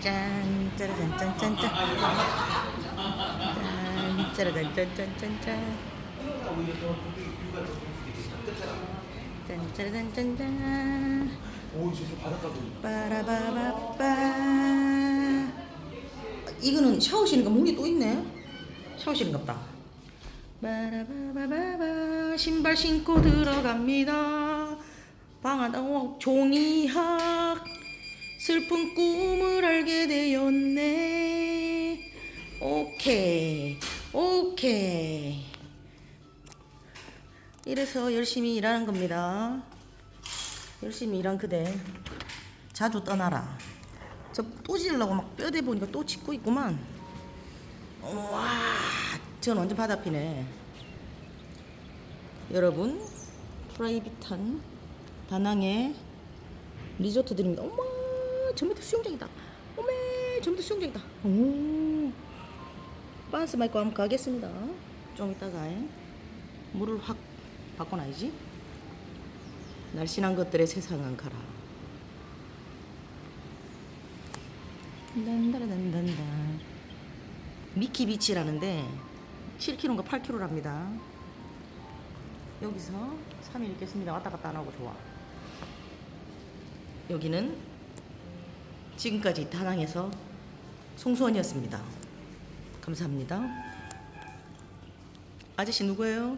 짠 짜라잔 짠짠짠 짠 짜라잔 짠짠짠짠 짠 짜라잔 짠짠 오 진짜 바닷가. 빠라바바빠 이거는 샤워실인가 문이 또 있네. 샤워실인가 보다. 빠라바바바바 신발 신고 들어갑니다. 방하다 어, 종이학 슬픈 꿈을 알게 되었네 오케이 오케이 이래서 열심히 일하는 겁니다 열심히 일한 그대 자주 떠나라. 저 또 지으려고 막 뼈대 보니까 또 짓고 있구만. 와, 전 완전 바다 피네. 여러분, 프라이빗한 다낭의 리조트 드립니다. 어머, 저 밑에 수영장이다. 어메, 저 밑에 수영장이다. 오, 빤스 마이크 한번 가겠습니다. 좀 이따가 물을 확 바꿔놔야지. 날씬한 것들의 세상은 가라. 단다라단단다. 미키 비치라는데 7kg인가 8kg랍니다. 여기서 3일 있겠습니다. 왔다 갔다 안 하고 좋아. 여기는 지금까지 다낭에서 송수원이었습니다. 감사합니다. 아저씨 누구예요?